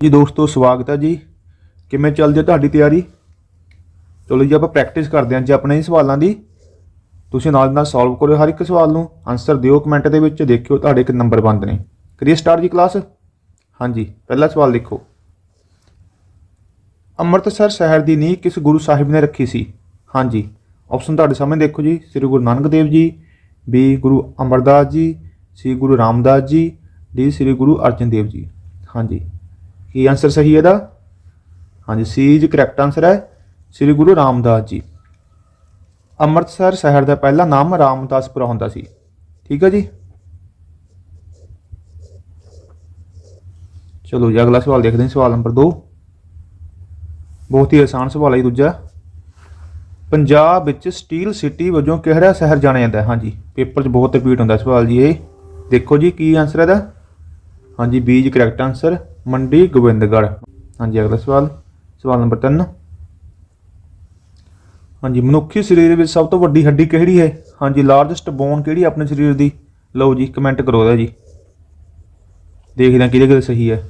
ਜੀ ਦੋਸਤੋ, ਸਵਾਗਤ ਹੈ ਜੀ। ਕਿਵੇਂ ਚੱਲਦੀ ਹੈ ਤੁਹਾਡੀ ਤਿਆਰੀ? ਚਲੋ ਜੀ, ਆਪਾਂ ਪ੍ਰੈਕਟਿਸ ਕਰਦੇ ਹਾਂ ਜੀ ਆਪਣੇ ਹੀ ਸਵਾਲਾਂ ਦੀ। ਤੁਸੀਂ ਨਾਲ ਨਾਲ ਸੋਲਵ ਕਰੋ ਹਰ ਇੱਕ ਸਵਾਲ ਨੂੰ। ਆਨਸਰ ਦਿਓ ਕਮੈਂਟ ਦੇ ਵਿੱਚ, ਦੇਖਿਓ ਤੁਹਾਡੇ ਇੱਕ ਨੰਬਰ ਬੰਦ ਨੇ। ਕਰੀਏ ਸਟਾਰਟ ਜੀ ਕਲਾਸ ਹਾਂਜੀ, ਪਹਿਲਾ ਸਵਾਲ ਦੇਖੋ। ਅੰਮ੍ਰਿਤਸਰ ਸ਼ਹਿਰ ਦੀ ਨੀਂਹ ਕਿਸ ਗੁਰੂ ਸਾਹਿਬ ਨੇ ਰੱਖੀ ਸੀ? ਹਾਂਜੀ ਆਪਸ਼ਨ ਤੁਹਾਡੇ ਸਾਹਮਣੇ ਦੇਖੋ ਜੀ। ਸ੍ਰੀ ਗੁਰੂ ਨਾਨਕ ਦੇਵ ਜੀ, ਬੀ ਗੁਰੂ ਅਮਰਦਾਸ ਜੀ, ਸੀ ਗੁਰੂ ਰਾਮਦਾਸ ਜੀ, ਡੀ ਸ੍ਰੀ ਗੁਰੂ ਅਰਜਨ ਦੇਵ ਜੀ। ਹਾਂਜੀ। ਕੀ ਆਨਸਰ ਸਹੀ ਹੈ ਇਹਦਾ? ਹਾਂਜੀ ਸੀ ਜੀ ਕਰੈਕਟ ਆਨਸਰ ਹੈ। ਸ੍ਰੀ ਗੁਰੂ ਰਾਮਦਾਸ ਜੀ। ਅੰਮ੍ਰਿਤਸਰ ਸ਼ਹਿਰ ਦਾ ਪਹਿਲਾ ਨਾਮ ਰਾਮਦਾਸਪੁਰਾ ਹੁੰਦਾ ਸੀ। ਠੀਕ ਹੈ ਜੀ? ਚਲੋ ਜੀ, ਅਗਲਾ ਸਵਾਲ ਦੇਖਦੇ ਹਾਂ। ਸਵਾਲ ਨੰਬਰ 2 ਬਹੁਤ ਹੀ ਆਸਾਨ ਸਵਾਲ ਹੈ ਜੀ ਦੂਜਾ। ਪੰਜਾਬ ਵਿੱਚ ਸਟੀਲ ਸਿਟੀ ਵਜੋਂ ਕਿਹੜਾ ਸ਼ਹਿਰ ਜਾਣਿਆ ਜਾਂਦਾ ਹੈ? ਹਾਂਜੀ, ਪੇਪਰ 'ਚ ਬਹੁਤ ਰਿਪੀਟ ਹੁੰਦਾ ਸਵਾਲ ਜੀ ਇਹ। ਦੇਖੋ ਜੀ, ਕੀ ਆਨਸਰ ਹੈ ਇਹਦਾ? ਹਾਂਜੀ ਬੀ ਜੀ ਕਰੈਕਟ ਆਨਸਰ ਮੰਡੀ, ਗੋਬਿੰਦਗੜ੍ਹ। ਹਾਂਜੀ, ਅਗਲਾ ਸਵਾਲ। ਸਵਾਲ ਨੰਬਰ 3 ਹਾਂਜੀ, ਮਨੁੱਖੀ ਸਰੀਰ ਵਿੱਚ ਸਭ ਤੋਂ ਵੱਡੀ ਹੱਡੀ ਕਿਹੜੀ ਹੈ? ਹਾਂਜੀ ਲਾਰਜੈਸਟ ਬੋਨ ਕਿਹੜੀ ਆਪਣੇ ਸਰੀਰ ਦੀ? ਲਓ ਜੀ ਕਮੈਂਟ ਕਰੋ ਇਹਦਾ ਜੀ। ਦੇਖਦੇ ਹਾਂ ਕਿਹਦੇ ਕਿਹਦੇ ਸਹੀ ਹੈ।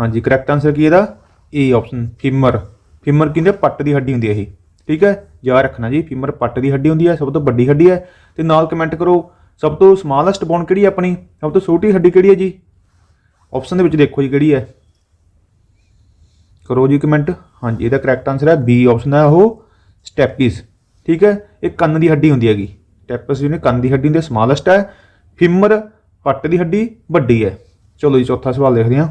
ਹਾਂਜੀ ਕਰੈਕਟ ਆਨਸਰ ਕੀ ਇਹਦਾ? ਏ ਆਪਸ਼ਨ ਫੀਮਰ ਫੀਮਰ ਕਹਿੰਦੇ ਪੱਟ ਦੀ ਹੱਡੀ ਹੁੰਦੀ ਹੈ ਇਹ। ਠੀਕ ਹੈ? ਯਾਦ ਰੱਖਣਾ ਜੀ ਫੀਮਰ ਪੱਟ ਦੀ ਹੱਡੀ ਹੁੰਦੀ ਹੈ, ਸਭ ਤੋਂ ਵੱਡੀ ਹੱਡੀ ਹੈ। ਤੇ ਨਾਲ ਕਮੈਂਟ ਕਰੋ, ਸਭ ਤੋਂ ਸਮਾਲੈਸਟ ਬੋਨ ਕਿਹੜੀ ਹੈ ਆਪਣੀ? ਸਭ ਤੋਂ ਛੋਟੀ ਹੱਡੀ ਕਿਹੜੀ ਹੈ ਜੀ? ਆਪਸ਼ਨ ਦੇ ਵਿੱਚ ਦੇਖੋ ਜੀ ਕਿਹੜੀ ਹੈ। ਕਰੋ ਜੀ ਕਮੈਂਟ ਹਾਂਜੀ, ਇਹਦਾ ਕਰੈਕਟ ਆਨਸਰ ਹੈ ਬੀ ਆਪਸ਼ਨ ਹੈ ਉਹ ਸਟੈਪਿਸ ਠੀਕ ਹੈ, ਇਹ ਕੰਨ ਦੀ ਹੱਡੀ ਹੁੰਦੀ ਹੈਗੀ। ਸਟੈਪਿਸ ਜਿਹਨੇ ਕੰਨ ਦੀ ਹੱਡੀ ਹੁੰਦੀ ਹੈ ਸਮਾਲੈਸਟ ਹੈ। ਫਿਮਰ ਪੱਟ ਦੀ ਹੱਡੀ, ਵੱਡੀ ਹੈ। ਚਲੋ ਜੀ, ਚੌਥਾ ਸਵਾਲ ਦੇਖਦੇ ਹਾਂ।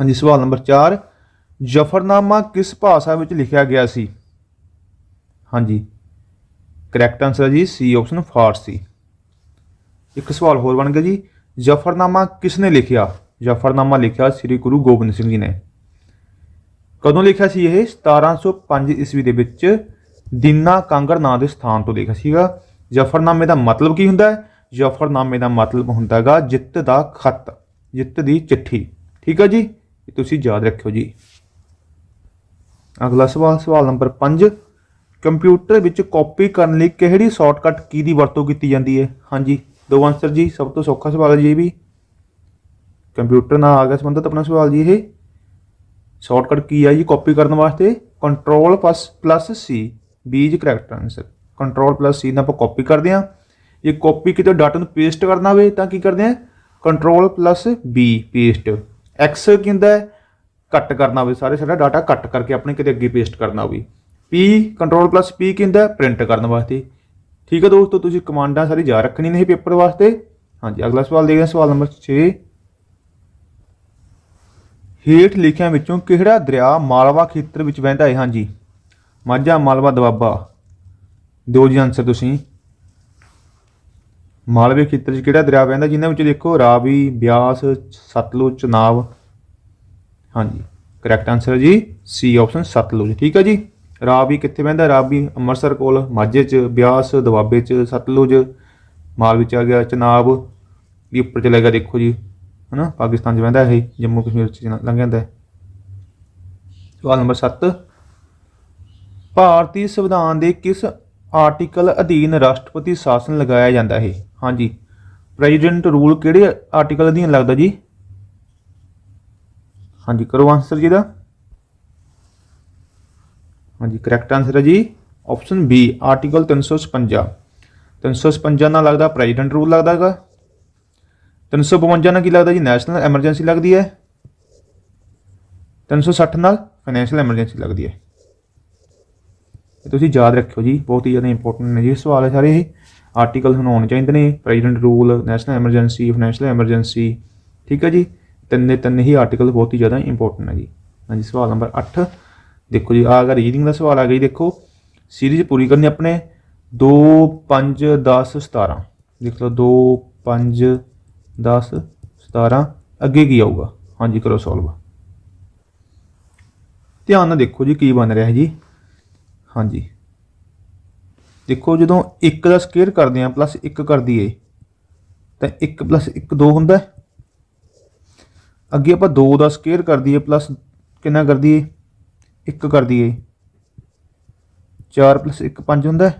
ਹਾਂਜੀ, ਸਵਾਲ ਨੰਬਰ 4 ਜਫਰਨਾਮਾ ਕਿਸ ਭਾਸ਼ਾ ਵਿੱਚ ਲਿਖਿਆ ਗਿਆ ਸੀ? ਹਾਂਜੀ ਕਰੈਕਟ ਆਨਸਰ ਹੈ ਜੀ ਸੀ ਆਪਸ਼ਨ ਫਾਰਸੀ। ਇੱਕ ਸਵਾਲ ਹੋਰ ਬਣ ਗਿਆ ਜੀ। ਜਫਰਨਾਮਾ ਕਿਸ ਨੇ ਲਿਖਿਆ? ਜਫਰਨਾਮਾ ਲਿਖਿਆ ਸ੍ਰੀ ਗੁਰੂ ਗੋਬਿੰਦ ਸਿੰਘ ਜੀ ਨੇ। ਕਦੋਂ ਲਿਖਿਆ ਸੀ ਇਹ? 1705 ਈਸਵੀ ਦੇ ਵਿੱਚ ਦੀਨਾ ਕਾਂਗੜ ਨਾਂ ਦੇ ਸਥਾਨ ਤੋਂ ਲਿਖਿਆ ਸੀਗਾ। ਜਫਰਨਾਮੇ ਦਾ ਮਤਲਬ ਕੀ ਹੁੰਦਾ ਹੈ? ਜਫਰਨਾਮੇ ਦਾ ਮਤਲਬ ਹੁੰਦਾ ਹੈਗਾ ਜਿੱਤ ਦਾ ਖੱਤ, ਜਿੱਤ ਦੀ ਚਿੱਠੀ। ਠੀਕ ਹੈ ਜੀ? ਤੁਸੀਂ ਯਾਦ ਰੱਖਿਓ ਜੀ। ਅਗਲਾ ਸਵਾਲ ਸਵਾਲ ਨੰਬਰ 5 ਕੰਪਿਊਟਰ ਵਿੱਚ ਕਾਪੀ ਕਰਨ ਲਈ ਕਿਹੜੀ ਸ਼ਾਰਟਕਟ ਕੀ ਦੀ ਵਰਤੋਂ ਕੀਤੀ ਜਾਂਦੀ ਹੈ? ਹਾਂਜੀ, ਦੋ ਆਨਸਰ ਜੀ, ਸਭ ਤੋਂ ਸੌਖਾ ਸਵਾਲ ਹੈ ਜੀ ਵੀ। ਕੰਪਿਊਟਰ ਨਾਲ ਆ ਗਿਆ ਸੰਬੰਧਿਤ ਆਪਣਾ ਸਵਾਲ ਜੀ ਇਹ। ਸ਼ਾਰਟਕਟ ਕੀ ਹੈ ਜੀ ਕਾਪੀ ਕਰਨ ਵਾਸਤੇ? ਕੰਟਰੋਲ ਪਲੱਸ ਪਲੱਸ ਸੀ ਬੀਜ correct answer control plus C ਨਾਲ ਆਪਾਂ ਕਾਪੀ ਕਰਦੇ ਹਾਂ। ਜੇ ਕਾਪੀ ਕਿਤੇ ਡਾਟਾ ਨੂੰ ਪੇਸਟ ਕਰਨਾ ਹੋਵੇ ਤਾਂ ਕੀ ਕਰਦੇ ਹਾਂ? Control plus B paste X ਕਹਿੰਦਾ ਕੱਟ ਕਰਨਾ ਹੋਵੇ। ਸਾਰੇ ਸਾਡਾ ਡਾਟਾ ਕੱਟ ਕਰਕੇ ਆਪਣੇ ਕਿਤੇ ਅੱਗੇ ਪੇਸਟ ਕਰਨਾ ਹੋਵੇ। ਪੀ ਕੰਟਰੋਲ ਪਲੱਸ ਪੀ ਕਹਿੰਦਾ ਪ੍ਰਿੰਟ ਕਰਨ ਵਾਸਤੇ। ਠੀਕ ਹੈ ਦੋਸਤੋ, ਤੁਸੀਂ ਕਮਾਂਡਾਂ ਸਾਰੀ ਯਾਦ ਰੱਖਣੀ ਨੇ ਪੇਪਰ ਵਾਸਤੇ। ਹਾਂਜੀ, ਅਗਲਾ ਸਵਾਲ ਦੇਖਦੇ ਹਾਂ। ਸਵਾਲ ਨੰਬਰ 6 ਹੇਠ ਲਿਖਿਆਂ ਵਿੱਚੋਂ ਕਿਹੜਾ ਦਰਿਆ ਮਾਲਵਾ ਖੇਤਰ ਵਿੱਚ ਵਹਿੰਦਾ ਹੈ ਹਾਂਜੀ। ਮਾਝਾ, ਮਾਲਵਾ ਦੁਆਬਾ ਦੋ ਜੀ ਆਨਸਰ ਤੁਸੀਂ। ਮਾਲਵੇ ਖੇਤਰ 'ਚ ਕਿਹੜਾ ਦਰਿਆ ਵਹਿੰਦਾ, ਜਿਨ੍ਹਾਂ ਵਿੱਚ ਦੇਖੋ ਰਾਵੀ, ਬਿਆਸ, ਸਤਲੁਜ ਚਨਾਬ ਹਾਂਜੀ। ਕਰੈਕਟ ਆਨਸਰ ਜੀ। C option Sutlej. ਠੀਕ ਹੈ ਜੀ? ਰਾਵੀ ਕਿੱਥੇ ਵਹਿੰਦਾ? ਰਾਵੀ ਅੰਮ੍ਰਿਤਸਰ ਕੋਲ, ਮਾਝੇ 'ਚ, ਬਿਆਸ ਦੁਆਬੇ 'ਚ, ਸਤਲੁਜ। ਮਾਲਵੇ 'ਚ ਆ ਗਿਆ ਚਨਾਬ ਇਹ ਉੱਪਰ ਚਲਾ ਗਿਆ, ਦੇਖੋ ਜੀ। ਹਨਾ? ਪਾਕਿਸਤਾਨ 'ਚ ਵਹਿੰਦਾ ਇਹ ਜੰਮੂ ਕਸ਼ਮੀਰ 'ਚ ਲੰਘ ਜਾਂਦਾ ਹੈ ਸਵਾਲ ਨੰਬਰ 7 ਭਾਰਤੀ ਸੰਵਿਧਾਨ ਦੇ ਕਿਸ ਆਰਟੀਕਲ ਅਧੀਨ ਰਾਸ਼ਟਰਪਤੀ ਸ਼ਾਸਨ ਲਗਾਇਆ ਜਾਂਦਾ ਹੈ ਹਾਂਜੀ। ਪ੍ਰੈਜ਼ੀਡੈਂਟ ਰੂਲ ਕਿਹੜੇ ਆਰਟੀਕਲ ਅਧੀਨ ਲੱਗਦਾ ਜੀ? ਹਾਂਜੀ, ਕਰੋ ਆਨਸਰ ਜੀ ਦਾ। ਹਾਂਜੀ ਕਰੈਕਟ ਆਨਸਰ ਹੈ ਜੀ। ਆਪਸ਼ਨ ਬੀ ਆਰਟੀਕਲ 356 356 ਨਾਲ ਲੱਗਦਾ ਪ੍ਰੈਜ਼ੀਡੈਂਟ ਰੂਲ ਲੱਗਦਾ ਹੈਗਾ। 352 ਨਾਲ ਕੀ ਲੱਗਦਾ ਜੀ? ਨੈਸ਼ਨਲ ਐਮਰਜੈਂਸੀ ਲੱਗਦੀ ਹੈ। 360 ਨਾਲ ਫਾਈਨੈਂਸ਼ੀਅਲ ਐਮਰਜੈਂਸੀ ਲੱਗਦੀ ਹੈ। ਇਹ ਤੁਸੀਂ ਯਾਦ ਰੱਖਿਓ ਜੀ, ਬਹੁਤ ਹੀ ਜ਼ਿਆਦਾ ਇੰਪੋਰਟੈਂਟ ਨੇ ਜੀ ਸਵਾਲ ਹੈ ਸਾਰੇ ਇਹ। ਆਰਟੀਕਲ ਹੁਣ ਹੋਣੇ ਚਾਹੀਦੇ ਨੇ president rule national emergency financial emergency ਠੀਕ ਹੈ ਜੀ? ਤਿੰਨੇ ਤਿੰਨ ਹੀ ਆਰਟੀਕਲ ਬਹੁਤ ਹੀ ਜ਼ਿਆਦਾ ਇੰਪੋਰਟੈਂਟ ਹੈ ਜੀ। ਹਾਂਜੀ, ਸਵਾਲ ਨੰਬਰ 8 ਦੇਖੋ ਜੀ ਆ ਗਿਆ ਰੀਡਿੰਗ ਦਾ ਸਵਾਲ ਆ ਗਿਆ ਜੀ, ਦੇਖੋ। ਸੀਰੀਜ਼ ਪੂਰੀ ਕਰਨੀ ਆਪਣੇ। 2 5 10 17 ਦੇਖ ਲਓ 2 5 10 17 ਅੱਗੇ ਕੀ ਆਊਗਾ? ਹਾਂਜੀ ਕਰੋ ਸੋਲਵ ਧਿਆਨ ਨਾਲ ਦੇਖੋ ਜੀ ਕੀ ਬਣ ਰਿਹਾ ਹੈ ਜੀ। ਹਾਂਜੀ। ਦੇਖੋ ਜਦੋਂ 1 ਦਾ ਸਕੁਅਰ ਕਰਦੇ ਆ ਪਲੱਸ 1 ਕਰ ਦਈਏ, ਤਾਂ 1 ਪਲੱਸ 1 2 ਹੁੰਦਾ ਅੱਗੇ ਆਪਾਂ 2 ਦਾ ਸਕੁਅਰ ਕਰ ਦਈਏ ਪਲੱਸ ਕਿੰਨਾ ਕਰ ਦਈਏ? 1 ਕਰ ਦਈਏ। 4 ਪਲੱਸ 1 5 ਹੁੰਦਾ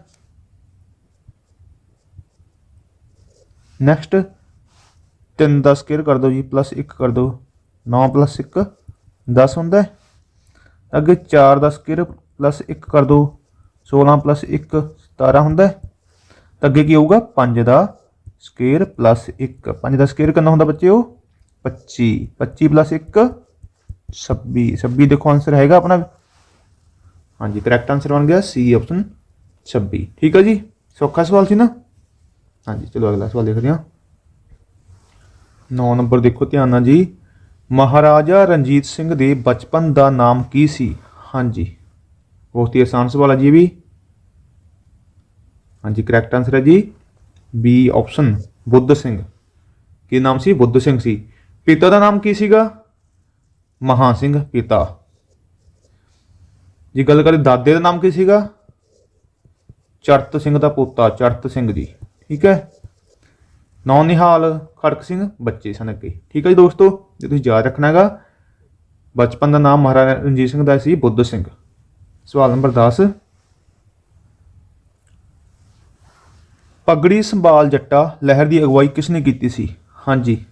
ਨੈਕਸਟ 3 ਦਾ ਸਕੁਅਰ ਕਰ ਦਿਓ ਜੀ ਪਲੱਸ 1 ਕਰ ਦਿਓ। 9 ਪਲੱਸ 1 10 ਹੁੰਦਾ ਹੈ। ਅੱਗੇ 4 ਦਾ ਸਕੁਅਰ ਪਲੱਸ 1 ਕਰ ਦੋ 16 ਪਲੱਸ 1 17 ਹੁੰਦਾ ਹੈ। ਤਾਂ ਅੱਗੇ ਕੀ ਹੋਊਗਾ? 5 ਦਾ ਸਕੁਅਰ ਪਲੱਸ 1 5 ਦਾ ਸਕੁਅਰ ਕਿੰਨਾ ਹੁੰਦਾ ਬੱਚਿਓ? 25 25 ਪਲੱਸ 1 26 26 ਦੇਖੋ ਆਨਸਰ ਹੈਗਾ ਆਪਣਾ। ਹਾਂਜੀ ਕਰੈਕਟ ਆਨਸਰ ਬਣ ਗਿਆ ਸੀ ਆਪਸ਼ਨ 26 ਠੀਕ ਹੈ ਜੀ? ਸੌਖਾ ਸਵਾਲ ਸੀ ਨਾ? ਹਾਂਜੀ, ਚਲੋ ਅਗਲਾ ਸਵਾਲ ਦੇਖਦੇ ਹਾਂ। 9 ਨੰਬਰ ਦੇਖੋ ਧਿਆਨ ਨਾਲ ਜੀ। ਮਹਾਰਾਜਾ ਰਣਜੀਤ ਸਿੰਘ ਦੇ ਬਚਪਨ ਦਾ ਨਾਮ ਕੀ ਸੀ? ਹਾਂਜੀ। ਬਹੁਤ ਹੀ ਆਸਾਨ ਸਵਾਲ ਹੈ ਜੀ ਵੀ। ਹਾਂਜੀ ਕਰੈਕਟ ਆਨਸਰ ਹੈ ਜੀ। B option Buddh Singh. ਕੀ ਨਾਮ ਸੀ? ਬੁੱਧ ਸਿੰਘ ਸੀ। ਪਿਤਾ ਦਾ ਨਾਮ ਕੀ ਸੀਗਾ? ਮਹਾ ਸਿੰਘ, ਪਿਤਾ। ਜੀ ਗੱਲ ਕਰੀ ਦਾਦੇ ਦਾ ਨਾਮ ਕੀ ਸੀਗਾ? ਚੜਤ ਸਿੰਘ ਦਾ ਪੋਤਾ ਚੜਤ ਸਿੰਘ ਜੀ। ਠੀਕ ਹੈ? ਨੌ ਨਿਹਾਲ ਖੜਕ ਸਿੰਘ ਬੱਚੇ ਸਨ ਅੱਗੇ। ਠੀਕ ਹੈ ਜੀ ਦੋਸਤੋ, ਜੇ ਤੁਸੀਂ ਯਾਦ ਰੱਖਣਾ ਹੈਗਾ, ਬਚਪਨ ਦਾ ਨਾਮ ਮਹਾਰਾਜਾ ਰਣਜੀਤ ਸਿੰਘ ਦਾ ਸੀ ਬੁੱਧ ਸਿੰਘ। ਸਵਾਲ ਨੰਬਰ 10 ਪਗੜੀ ਸੰਭਾਲ ਜੱਟਾ ਲਹਿਰ ਦੀ ਅਗਵਾਈ ਕਿਸ ਨੇ ਕੀਤੀ ਸੀ? ਹਾਂਜੀ।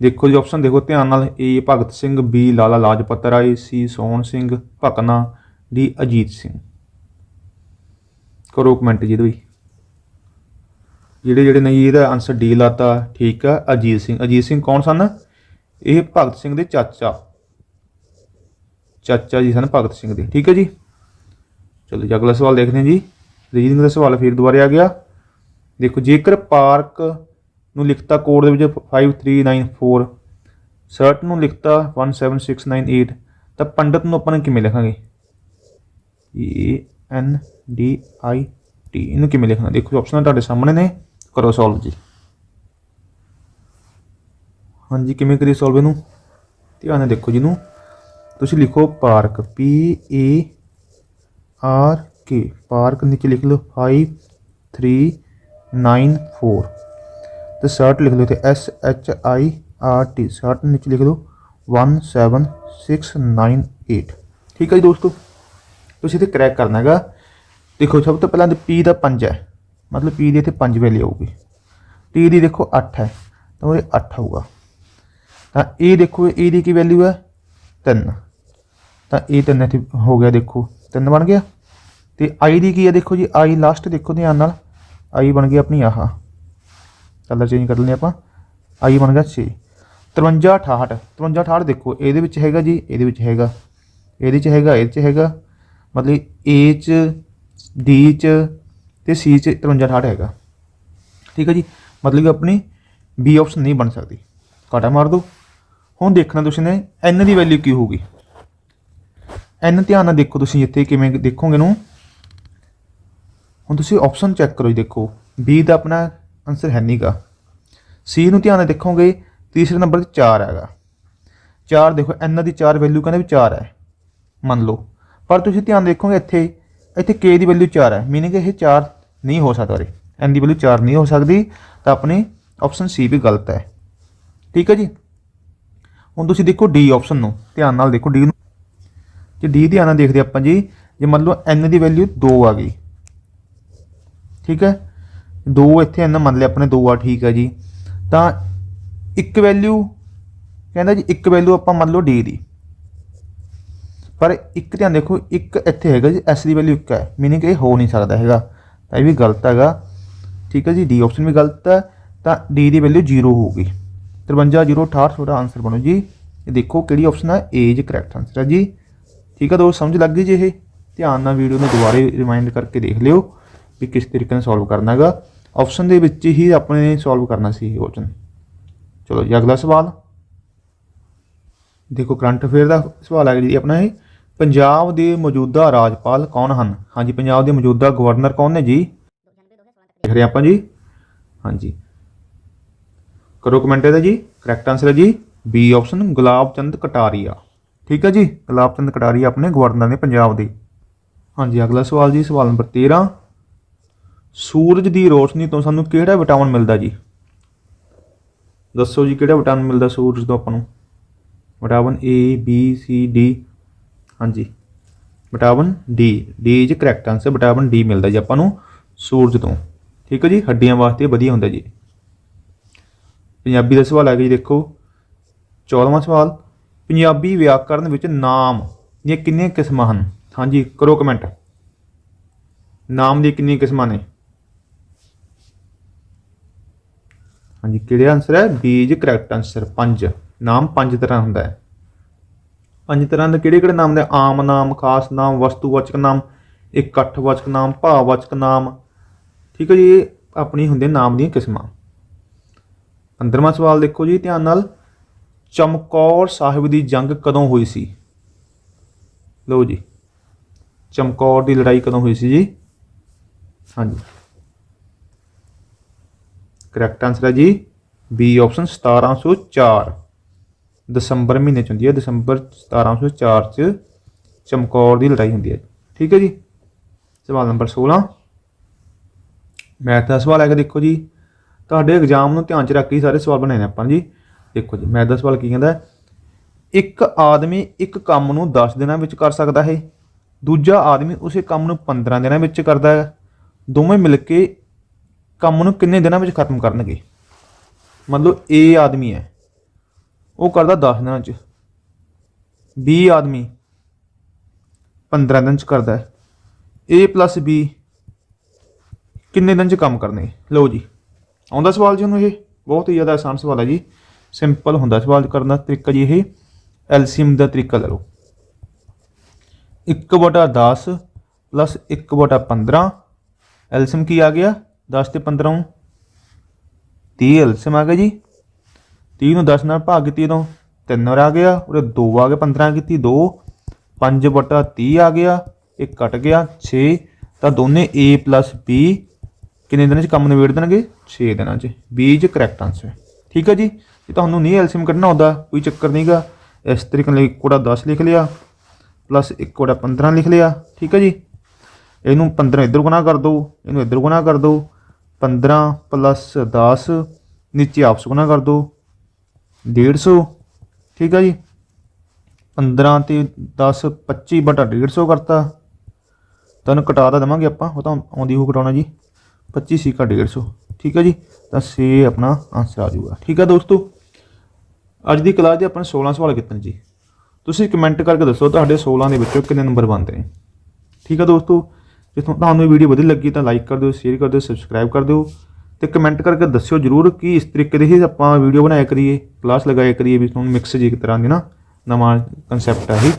ਦੇਖੋ ਜੀ ਆਪਸ਼ਨ ਦੇਖੋ, ਧਿਆਨ ਨਾਲ। A, Bhagat Singh, B, Lala Lajpat Rai, C, Sohan Singh, Bhakna, D, Ajit Singh. ਕਰੋ ਕਮੈਂਟ ਜੀ ਇਹਦੇ ਵੀ ਜਿਹੜੇ ਜਿਹੜੇ ਨਹੀਂ, ਇਹਦਾ ਆਨਸਰ ਡੀ ਲਾਤਾ, ਠੀਕ ਆ, ਅਜੀਤ ਸਿੰਘ। ਅਜੀਤ ਸਿੰਘ ਕੌਣ ਸਨ? ਇਹ ਭਗਤ ਸਿੰਘ ਦੇ ਚਾਚਾ। ਚਾਚਾ ਜੀ ਸਨ ਭਗਤ ਸਿੰਘ ਦੇ, ਠੀਕ ਹੈ ਜੀ? ਚਲੋ ਜੀ, ਅਗਲਾ ਸਵਾਲ ਦੇਖਦੇ ਹਾਂ ਜੀ। ਰੀਜਨਿੰਗ ਦਾ ਸਵਾਲ ਫਿਰ ਦੁਬਾਰੇ ਆ ਗਿਆ। ਦੇਖੋ, ਜੇਕਰ ਪਾਰਕ ਨੂੰ ਲਿਖਤਾ ਕੋਡ ਦੇ ਵਿੱਚ 5394 ਸਰਟ ਨੂੰ ਲਿਖਤਾ 17698 ਤਾਂ ਪੰਡਤ ਨੂੰ ਆਪਾਂ ਨੇ ਕਿਵੇਂ ਲਿਖਾਂਗੇ? ਏ ਐਨ ਡੀ ਆਈ ਟੀ ਇਹਨੂੰ ਕਿਵੇਂ ਲਿਖਣਾ ਦੇਖੋ ਆਪਸ਼ਨਾਂ ਤੁਹਾਡੇ ਸਾਹਮਣੇ ਨੇ। ਕਰੋ ਸੋਲਵ ਜੀ ਹਾਂਜੀ, ਕਿਵੇਂ ਕਰੀਏ ਸੋਲਵ ਇਹਨੂੰ? ਧਿਆਨ ਨਾਲ ਦੇਖੋ ਜਿਹਨੂੰ। ਤੁਸੀਂ ਲਿਖੋ park P A R K park ਨੀਚੇ ਲਿਖ ਲਓ 5394 ਤੇ ਸਰਟ ਲਿਖ ਲਓ ਤੇ S H I R T shirt ਨੀਚੇ ਲਿਖ ਲਓ 17698 ਠੀਕ ਹੈ ਜੀ ਦੋਸਤੋ? ਤੁਸੀਂ ਇੱਥੇ ਕਰੈਕ ਕਰਨਾ ਹੈਗਾ। ਦੇਖੋ, ਸਭ ਤੋਂ ਪਹਿਲਾਂ ਤੇ p ਦਾ 5 ਹੈ। ਮਤਲਬ p ਦੀ ਇੱਥੇ 5 ਵੈਲਿਊ ਆਊਗੀ t ਦੀ ਦੇਖੋ 8 ਹੈ ਤਾਂ ਉਹਦੇ 8 ਆਊਗਾ ਤਾਂ ਇਹ ਦੇਖੋ e ਦੀ ਕੀ ਵੈਲਿਊ ਹੈ 3 ਤਾਂ ਇਹ 3 ਇੱਥੇ ਹੋ ਗਿਆ ਦੇਖੋ 3 ਬਣ ਗਿਆ ਤੇ i ਦੀ ਕੀ ਹੈ ਦੇਖੋ ਜੀ i ਲਾਸਟ ਦੇਖੋ ਧਿਆਨ ਨਾਲ i ਬਣ ਗਈ ਆਪਣੀ ਆਹ ਕਲਰ ਚੇਂਜ ਕਰ ਲੈਂਦੇ ਆਪਾਂ i ਬਣ ਗਿਆ 6 53 68 53 68 ਦੇਖੋ ਇਹਦੇ ਵਿੱਚ ਹੈਗਾ ਜੀ ਇਹਦੇ ਵਿੱਚ ਹੈਗਾ ਇਹਦੇ ਚ ਹੈਗਾ ਇਹਦੇ ਚ ਹੈਗਾ ਮਤਲਬ A ਚ D ਚ ਤੇ ਸੀ ਚ 53 68 ਹੈਗਾ। ਠੀਕ ਹੈ ਜੀ? ਮਤਲਬ ਕਿ ਆਪਣੀ ਬੀ ਆਪਸ਼ਨ ਨਹੀਂ ਬਣ ਸਕਦੀ। ਕਾਟਾ ਮਾਰ ਦਿਓ। ਹੁਣ ਦੇਖਣਾ ਤੁਸੀਂ ਨੇ, n ਦੀ ਵੈਲਿਊ ਕੀ ਹੋਊਗੀ? N ਧਿਆਨ ਨਾਲ ਦੇਖੋ ਤੁਸੀਂ ਇੱਥੇ ਕਿਵੇਂ ਦੇਖੋਗੇ ਨੂੰ। ਹੁਣ ਤੁਸੀਂ ਆਪਸ਼ਨ ਚੈੱਕ ਕਰੋ ਜੀ ਦੇਖੋ। B ਦਾ ਆਪਣਾ ਆਨਸਰ ਹੈ ਨਹੀਂਗਾ C ਨੂੰ ਧਿਆਨ ਨਾਲ ਦੇਖੋਗੇ, ਤੀਸਰੇ ਨੰਬਰ ਤੇ 4 ਹੈਗਾ। 4 ਦੇਖੋ, n ਦੀ 4 ਵੈਲਿਊ ਕਹਿੰਦੇ ਵੀ 4 ਹੈ। ਮੰਨ ਲਓ। ਪਰ ਤੁਸੀਂ ਧਿਆਨ ਦੇਖੋਗੇ ਇੱਥੇ ਇੱਥੇ k ਦੀ ਵੈਲਿਊ 4 ਹੈ ਮੀਨਿੰਗ ਇਹ 4 ਨਹੀਂ ਹੋ ਸਕਦਾ ਰੇ n ਦੀ ਵੈਲਿਊ 4 ਨਹੀਂ ਹੋ ਸਕਦੀ, ਤਾਂ ਆਪਣੀ ਆਪਸ਼ਨ C ਵੀ ਗਲਤ ਹੈ। ਠੀਕ ਹੈ ਜੀ? ਹੁਣ ਤੁਸੀਂ ਦੇਖੋ D ਆਪਸ਼ਨ ਨੂੰ, ਧਿਆਨ ਨਾਲ ਦੇਖੋ D ਨੂੰ। ਜੇ D ਧਿਆਨ ਨਾਲ ਦੇਖਦੇ ਆਪਾਂ ਜੀ, ਜੇ ਮੰਨ ਲਓ n ਦੀ ਵੈਲਿਊ 2 ਆ ਗਈ, ਠੀਕ ਹੈ? 2 ਇੱਥੇ n ਮੰਨ ਲਿਆ ਆਪਣੇ 2 ਆ, ਠੀਕ ਹੈ ਜੀ। ਤਾਂ ਇੱਕ ਵੈਲਿਊ ਕਹਿੰਦਾ ਜੀ ਇੱਕ ਵੈਲਿਊ ਆਪਾਂ ਮੰਨ ਲਓ D ਦੀ। ਪਰ ਇੱਕ ਧਿਆਨ ਦੇਖੋ, ਇੱਕ ਇੱਥੇ ਹੈਗਾ ਜੀ, S ਦੀ ਵੈਲਿਊ ਇੱਕ ਹੈ। ਮੀਨਿੰਗ ਇਹ ਹੋ ਨਹੀਂ ਸਕਦਾ ਹੈਗਾ। ਤਾਂ ਇਹ ਵੀ ਗਲਤ ਹੈਗਾ। ਠੀਕ ਹੈ ਜੀ ਡੀ ਆਪਸ਼ਨ ਵੀ ਗਲਤ ਹੈ, ਤਾਂ ਡੀ ਦੀ ਵੈਲਿਊ 0 ਹੋਊਗੀ। 5308 ਤੁਹਾਡਾ ਆਨਸਰ ਬਣੋ ਜੀ। ਇਹ ਦੇਖੋ ਕਿਹੜੀ ਆਪਸ਼ਨ ਹੈ, A ਜੀ ਕਰੈਕਟ ਆਨਸਰ ਹੈ ਜੀ। ਠੀਕ ਹੈ ਦੋਸਤ, ਸਮਝ ਲੱਗ ਗਈ ਜੀ ਇਹ? ਧਿਆਨ ਨਾਲ ਵੀਡੀਓ ਨੂੰ ਦੁਬਾਰੇ ਰਿਮਾਈਂਡ ਕਰਕੇ ਦੇਖ ਲਿਓ ਵੀ ਕਿਸ ਤਰੀਕੇ ਨਾਲ ਸੋਲਵ ਕਰਨਾ ਹੈਗਾ। ਆਪਸ਼ਨ ਦੇ ਵਿੱਚ ਹੀ ਆਪਣੇ ਸੋਲਵ ਕਰਨਾ ਸੀ ਇਹ ਆਪਸ਼ਨ ਚਲੋ ਜੀ, ਅਗਲਾ ਸਵਾਲ। ਦੇਖੋ, ਕਰੰਟ ਅਫੇਅਰ ਦਾ ਸਵਾਲ ਹੈ ਜੀ ਆਪਣਾ ਇਹ। ਪੰਜਾਬ ਦੇ ਮੌਜੂਦਾ ਰਾਜਪਾਲ ਕੌਣ ਹਨ? ਹਾਂਜੀ, ਪੰਜਾਬ ਦੇ ਮੌਜੂਦਾ ਗਵਰਨਰ ਕੌਣ ਨੇ ਜੀ? ਦੇਖ ਰਹੇ ਆਪਾਂ ਜੀ। ਹਾਂਜੀ। ਕਰੋ ਕਮੈਂਟ ਇਹਦਾ ਜੀ। ਕਰੈਕਟ ਆਨਸਰ ਹੈ ਜੀ। B option Gulab Chand Kataria. ਠੀਕ ਹੈ ਜੀ? ਗੁਲਾਬ ਚੰਦ ਕਟਾਰੀਆ ਆਪਣੇ ਗਵਰਨਰ ਨੇ ਪੰਜਾਬ ਦੇ। ਹਾਂਜੀ, ਅਗਲਾ ਸਵਾਲ ਜੀ, ਸਵਾਲ ਨੰਬਰ 13 ਸੂਰਜ ਦੀ ਰੋਸ਼ਨੀ ਤੋਂ ਸਾਨੂੰ ਕਿਹੜਾ ਵਿਟਾਮਿਨ ਮਿਲਦਾ ਜੀ? ਦੱਸੋ ਜੀ, ਕਿਹੜਾ ਵਿਟਾਮਿਨ ਮਿਲਦਾ ਸੂਰਜ ਤੋਂ ਆਪਾਂ ਨੂੰ? Vitamin A, B, C, D ਹਾਂਜੀ। Vitamin D D is correct answer vitamin D ਮਿਲਦਾ ਜੀ ਆਪਾਂ ਨੂੰ ਸੂਰਜ ਤੋਂ। ਠੀਕ ਹੈ ਜੀ? ਹੱਡੀਆਂ ਵਾਸਤੇ ਵਧੀਆ ਹੁੰਦਾ ਜੀ। ਪੰਜਾਬੀ ਦਾ ਸਵਾਲ ਆ ਗਿਆ ਜੀ, ਦੇਖੋ। 14ਵਾਂ ਸਵਾਲ। ਪੰਜਾਬੀ ਵਿਆਕਰਨ ਵਿੱਚ ਨਾਮ ਦੀਆਂ ਕਿੰਨੀਆਂ ਕਿਸਮਾਂ ਹਨ? ਹਾਂਜੀ, ਕਰੋ ਕਮੈਂਟ ਨਾਮ ਦੀਆਂ ਕਿੰਨੀਆਂ ਕਿਸਮਾਂ ਨੇ? ਹਾਂਜੀ, ਕਿਹੜਾ ਆਨਸਰ ਹੈ? ਬੀਜ ਕਰੈਕਟ ਆਨਸਰ ਪੰਜ। ਨਾਮ ਪੰਜ ਤਰ੍ਹਾਂ ਹੁੰਦਾ ਹੈ। ਪੰਜ ਤਰ੍ਹਾਂ ਦੇ ਕਿਹੜੇ ਕਿਹੜੇ ਨਾਮ ਦੇ ਆਮ ਨਾਮ, ਖਾਸ ਨਾਮ ਵਸਤੂਵਾਚਕ ਨਾਮ ਇਕੱਠਵਾਚਕ ਨਾਮ ਭਾਵਵਾਚਕ ਨਾਮ। ਠੀਕ ਹੈ ਜੀ, ਇਹ ਆਪਣੀ ਹੁੰਦੇ ਨਾਮ ਦੀਆਂ ਕਿਸਮਾਂ। 15ਵਾਂ ਸਵਾਲ ਦੇਖੋ ਜੀ, ਧਿਆਨ ਨਾਲ। ਚਮਕੌਰ ਸਾਹਿਬ ਦੀ ਜੰਗ ਕਦੋਂ ਹੋਈ ਸੀ? ਲਓ ਜੀ। ਚਮਕੌਰ ਦੀ ਲੜਾਈ ਕਦੋਂ ਹੋਈ ਸੀ ਜੀ? ਹਾਂਜੀ। ਕਰੈਕਟ ਆਨਸਰ ਹੈ ਜੀ। ਬੀ ਆਪਸ਼ਨ 1704 ਦਸੰਬਰ ਮਹੀਨੇ ਚ ਹੁੰਦੀ ਹੈ, ਦਸੰਬਰ 1704 ਚ ਚਮਕੌਰ ਦੀ ਲੜਾਈ ਹੁੰਦੀ ਹੈ। ਠੀਕ ਹੈ ਜੀ? ਸਵਾਲ ਨੰਬਰ 16 ਮੈਥ ਦਾ ਸਵਾਲ ਹੈਗਾ, ਦੇਖੋ ਜੀ। ਤੁਹਾਡੇ ਐਗਜ਼ਾਮ ਨੂੰ ਧਿਆਨ ਚ ਰੱਖ ਕੇ ਸਾਰੇ ਸਵਾਲ ਬਣਾਏ ਨੇ ਆਪਾਂ ਜੀ। ਦੇਖੋ ਜੀ, ਮੈਥ ਦਾ ਸਵਾਲ ਕੀ ਕਹਿੰਦਾ ਇੱਕ ਆਦਮੀ ਇੱਕ ਕੰਮ ਨੂੰ 10 ਦਿਨਾਂ ਵਿੱਚ ਕਰ ਸਕਦਾ ਹੈ, ਦੂਜਾ ਆਦਮੀ ਉਸੇ ਕੰਮ ਨੂੰ 15 ਦਿਨਾਂ ਵਿੱਚ ਕਰਦਾ ਹੈ। ਦੋਵੇਂ ਮਿਲ ਕੇ ਕੰਮ ਨੂੰ ਕਿੰਨੇ ਦਿਨਾਂ ਵਿੱਚ ਖਤਮ ਕਰਨਗੇ? ਮਤਲਬ A ਆਦਮੀ ਹੈ। ਉਹ ਕਰਦਾ 10 ਦਿਨਾਂ ਚ। B ਆਦਮੀ 15 ਦਿਨ ਚ ਕਰਦਾ ਹੈ। A plus B ਕਿੰਨੇ ਦਿਨ ਚ ਕੰਮ ਕਰਨੇ? ਲਓ ਜੀ, ਆਉਂਦਾ ਸਵਾਲ ਜੀ ਉਹਨੂੰ ਇਹ? ਬਹੁਤ ਹੀ ਜ਼ਿਆਦਾ ਆਸਾਨ ਸਵਾਲ ਹੈ ਜੀ। ਸਿੰਪਲ ਹੁੰਦਾ ਸਵਾਲ ਕਰਨ ਦਾ ਤਰੀਕਾ ਜੀ ਇਹ। ਐਲਸੀਐਮ ਦਾ ਤਰੀਕਾ ਲੈ ਲਓ। 1/10 ਪਲੱਸ 1/15 ਐਲਸੀਐਮ ਕੀ ਆ ਗਿਆ? 10 ਤੇ 15 ਨੂੰ 30 ਐਲਸੀਐਮ ਆ ਗਿਆ ਜੀ। 30 ਨੂੰ 10 ਨਾਲ ਭਾਗ ਕੀਤੀ ਉਦੋਂ 3 ਆ ਗਿਆ, ਉਰੇ 2 ਆ ਗਿਆ 15 ਕੀਤੀ 2 5/30 ਆ ਗਿਆ, ਇਹ ਕੱਟ ਗਿਆ 6 ਤਾਂ ਦੋਨੇ A B ਕਿੰਨੇ ਦਿਨਾਂ ਚ ਕੰਮ ਨਿਬੇੜ ਦੇਣਗੇ? 6 ਦਿਨਾਂ ਚ। B ਇਜ ਕਰੈਕਟ ਆਨਸਰ ਠੀਕ ਹੈ ਜੀ? ਜੇ ਤੁਹਾਨੂੰ ਨਹੀਂ ਐਲਸੀਐਮ ਕੱਢਣਾ ਆਉਂਦਾ, ਕੋਈ ਚੱਕਰ ਨਹੀਂਗਾ ਇਸ ਤਰੀਕੇ ਨਾਲ ਕੋੜਾ 10 ਲਿਖ ਲਿਆ ਪਲੱਸ 1 ਕੋੜਾ 15 ਲਿਖ ਲਿਆ। ਠੀਕ ਹੈ ਜੀ? ਇਹਨੂੰ 15 ਇੱਧਰ ਗੁਣਾ ਕਰ ਦਿਓ, ਇਹਨੂੰ ਇੱਧਰ ਗੁਣਾ ਕਰ ਦਿਓ। 15 ਪਲੱਸ 10 ਨੀਚੇ ਆਪਸ ਗੁਣਾ ਕਰ ਦਿਓ। 150 ਠੀਕ ਆ ਜੀ। 15 ਤੇ 10 25 ਬਟਾ 150 ਕਰਤਾ। ਤੁਹਾਨੂੰ ਘਟਾ ਤਾਂ ਦੇਵਾਂਗੇ ਆਪਾਂ, ਉਹ ਤਾਂ ਆਉਂਦੀ ਹੋ ਘਟਾਉਣਾ ਜੀ। 25 ਸੀਕਾ 150 ਠੀਕ ਹੈ ਜੀ, ਤਾਂ C ਆਪਣਾ ਆਨਸਰ ਆ ਜਾਊਗਾ। ਠੀਕ ਹੈ ਦੋਸਤੋ, ਅੱਜ ਦੀ ਕਲਾਸ ਦੇ ਆਪਾਂ ਨੇ 16 ਸਵਾਲ ਕੀਤੇ ਨੇ ਜੀ। ਤੁਸੀਂ ਕਮੈਂਟ ਕਰਕੇ ਦੱਸੋ ਤੁਹਾਡੇ 16 ਦੇ ਵਿੱਚੋਂ ਕਿੰਨੇ ਨੰਬਰ ਬਣਦੇ ਨੇ। ਠੀਕ ਹੈ ਦੋਸਤੋ, ਜੇ ਤੁਹਾਨੂੰ ਇਹ ਵੀਡੀਓ ਵਧੀਆ ਲੱਗੀ ਤਾਂ ਲਾਈਕ ਕਰ ਦਿਓ ਸ਼ੇਅਰ ਕਰ ਦਿਓ ਸਬਸਕ੍ਰਾਈਬ ਕਰ ਦਿਓ। ਤੇ ਕਮੈਂਟ ਕਰਕੇ ਦੱਸਿਓ ਜਰੂਰ ਕਿ ਇਸ ਤਰੀਕੇ ਦੀ ਹੀ ਆਪਾਂ ਵੀਡੀਓ ਬਣਾਇਆ ਕਰੀਏ ਕਲਾਸ ਲਗਾਇਆ ਕਰੀਏ ਵੀ ਤੁਹਾਨੂੰ ਮਿਕਸ ਜੀ ਇੱਕ ਤਰ੍ਹਾਂ ਦੀ ਨਾ ਨਵਾਂ ਕਨਸੈਪਟ ਆ ਇਹ।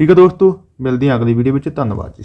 ਠੀਕ ਹੈ ਦੋਸਤੋ, ਮਿਲਦੇ ਹਾਂ ਅਗਲੀ ਵੀਡੀਓ ਵਿੱਚ, ਧੰਨਵਾਦ ਜੀ।